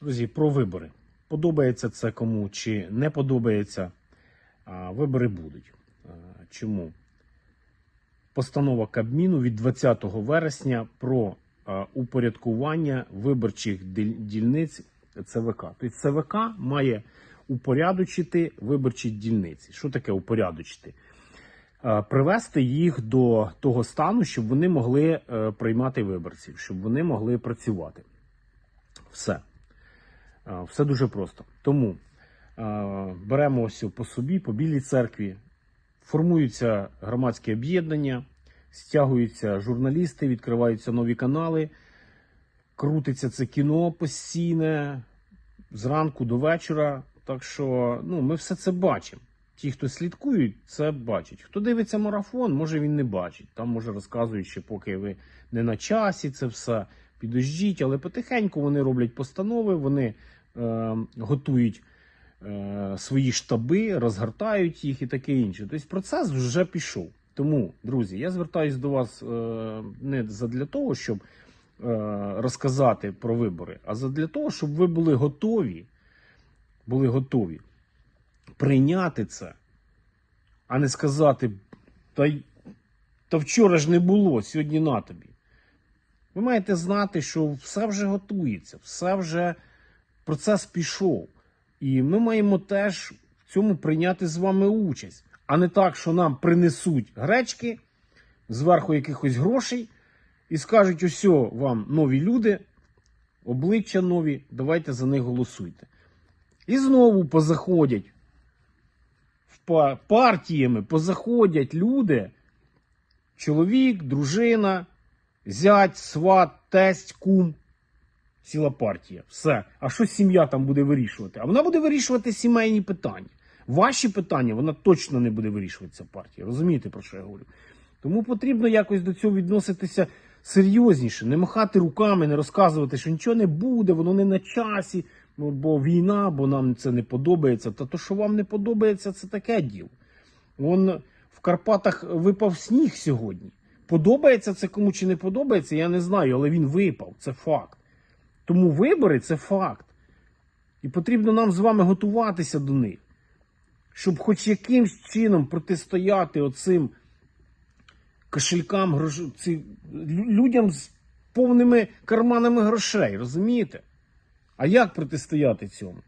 Друзі, про вибори. Подобається це кому чи не подобається. Вибори будуть. Чому? Постанова Кабміну від 20 вересня про упорядкування виборчих дільниць ЦВК. Тобто ЦВК має упорядочити виборчі дільниці. Що таке упорядочити? Привести їх до того стану, щоб вони могли е, приймати виборців, щоб вони могли працювати. Все. Е, Все дуже просто. Тому е, беремо ось по собі, по білій церкві, формуються громадські об'єднання, стягуються журналісти, відкриваються нові канали, крутиться це кіно постійне зранку до вечора. Так що ну, ми все це бачимо. Ті, хто слідкують, це бачать. Хто дивиться марафон, може він не бачить. Там може розказують, що поки ви не на часі, це все підождіть, але потихеньку вони роблять постанови, вони готують е, свої штаби, розгортають їх і таке інше. Тобто процес вже пішов. Тому, друзі, я звертаюся до вас е, не для того, щоб е, розказати про вибори, а для того, щоб ви були готові, були готові прийняти це, а не сказати, та, та вчора ж не було, сьогодні на тобі. Ви маєте знати, що все вже готується, все вже процес пішов. І ми маємо теж в цьому прийняти з вами участь, а не так, що нам принесуть гречки зверху якихось грошей і скажуть: ось вам нові люди, обличчя нові, давайте за них голосуйте. І знову позаходять партіями, позаходять люди, чоловік, дружина, зять, сват, тесть, кум. Ціла партія. Все. А що сім'я там буде вирішувати? А вона буде вирішувати сімейні питання. Ваші питання вона точно не буде вирішувати ця партія. Розумієте, про що я говорю? Тому потрібно якось до цього відноситися серйозніше, не махати руками, не розказувати, що нічого не буде, воно не на часі, ну, бо війна, бо нам це не подобається. Та то, що вам не подобається, це таке діло. Вон в Карпатах випав сніг сьогодні. Подобається це кому чи не подобається, я не знаю, але він випав, це факт. Тому вибори це факт. І потрібно нам з вами готуватися до них, щоб хоч якимсь чином протистояти оцим кошелькам грош... ці... людям з повними карманами грошей, розумієте? А як протистояти цьому?